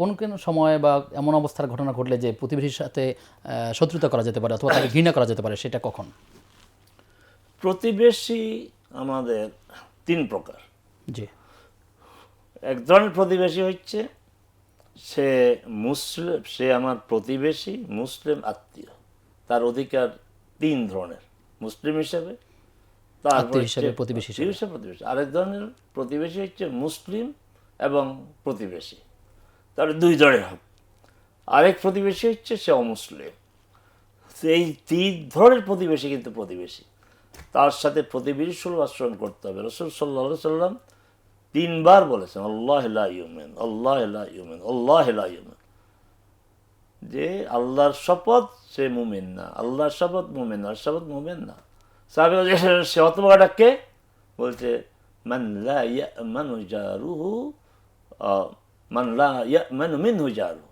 কোন কোন সময় বা এমন অবস্থার ঘটনা ঘটলে যে প্রতিবেশীর সাথে শত্রুতা করা যেতে পারে অথবা তাকে ঘৃণা করা যেতে পারে সেটা কখন? প্রতিবেশী আমাদের তিন প্রকার। জি। এক ধরনের প্রতিবেশী হচ্ছে সে মুসলিম সে আমার প্রতিবেশী মুসলিম আত্মীয়। তার অধিকার তিন ধরনের মুসলিম হিসেবে আত্মীয় হিসেবে, প্রতিবেশী। হিসেবে প্রতিবেশী। আরেক ধরনের প্রতিবেশী হচ্ছে মুসলিম এবং প্রতিবেশী। তাহলে দুই ধরনের হবে। আরেক প্রতিবেশী হচ্ছে সে অমুসলিম। এই তিন ধরনের প্রতিবেশী কিন্তু প্রতিবেশী। তার সাথে প্রতিবেশী সুলভ আচরণ করতে হবে। রসুল সাল্লা সাল্লাম তিনবার বলেছেন, আল্লাহ ইউমেন আল্লাহ ইউমেন আল্লাহ ইউমেন। যে আল্লাহর শপথ সে মুমিন না, আল্লাহর শপথ মুমিন না শপথ মুমিন না। সাহাবী সে অতবাটা কে? বলছে, মান লা ইয়ামানু জারুহু আহ, মান লা ইয়ামানু মিনহু জারুহু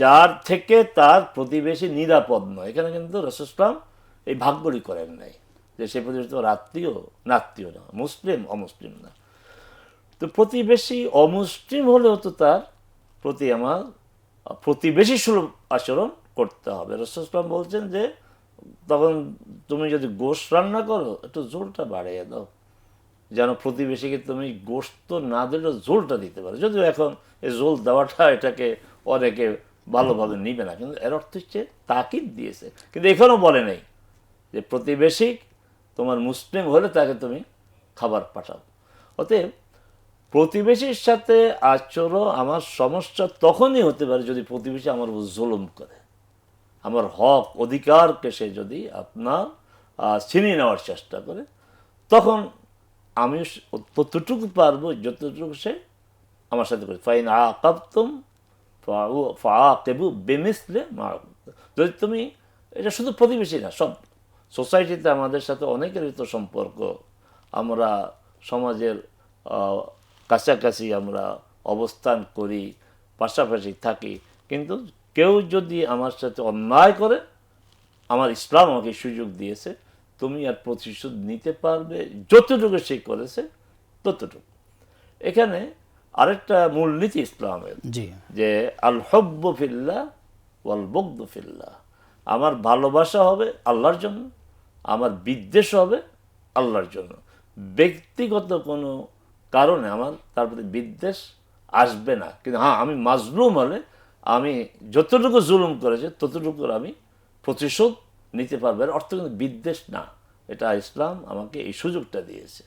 যার থেকে তার প্রতিবেশী নিরাপদ নয়। এখানে কিন্তু রসুসলাম এই ভাগ্যটি করেন নাই যে সে প্রতিবেশী তোমার আত্মীয় না আত্মীয় না মুসলিম অমুসলিম না। তো প্রতিবেশী অমুসলিম হলেও তো তার প্রতি আমার প্রতিবেশী সুলভ আচরণ করতে হবে। রসুলাম বলছেন যে তখন তুমি যদি গোশ রান্না করো একটু জোরটা বাড়িয়ে দাও। যেন প্রতিবেশীকে তুমি গোস্ত না দিলেও ঝোলটা দিতে পারো। যদিও এখন এই ঝোল দেওয়াটা এটাকে অনেকে ভালোভাবে নিবে না, কিন্তু এর অর্থ হচ্ছে তাকিদ দিয়েছে। কিন্তু এখানেও বলে নেই যে প্রতিবেশী তোমার মুসলিম হলে তাকে তুমি খাবার পাঠাও। অতএব প্রতিবেশীর সাথে আচরণ আমার সমস্যা তখনই হতে পারে যদি প্রতিবেশী আমার উপর জুলুম করে। আমার হক, অধিকারকে সে যদি আপনার ছিনিয়ে নেওয়ার চেষ্টা করে, তখন আমি ততটুকু পারব, যতটুকু সে আমার সাথে করে ফাইন আকাবতুম ফাকেবু বেমিসলে যদি তুমি, এটা শুধু প্রতিবেশী না, সব সোসাইটিতে আমাদের সাথে অনেকেরই তো সম্পর্ক। আমরা সমাজের কাছাকাছি আমরা অবস্থান করি, পাশাপাশি থাকি। কিন্তু কেউ যদি আমার সাথে অন্যায় করে, আমার ইসলাম আমাকে সুযোগ দিয়েছে তুমি আর প্রতিশোধ নিতে পারবে যতটুকু সে করেছে ততটুকু। এখানে আরেকটা মূলনীতি ইসলামের জি। যে আল হব্ব ফিল্লা ওয়াল ফিল্লা আমার ভালোবাসা হবে আল্লাহর জন্য আমার বিদ্বেষ হবে আল্লাহর জন্য। ব্যক্তিগত কোনো কারণে আমার তার প্রতি বিদ্বেষ আসবে না। কিন্তু হ্যাঁ আমি মাজলুম হলে আমি যতটুকু জুলুম করেছে ততটুকুর আমি প্রতিশোধ নিতে পারবে অর্থ কিন্তু বিদ্বেষ না। এটা ইসলাম আমাকে এই সুযোগটা দিয়েছে।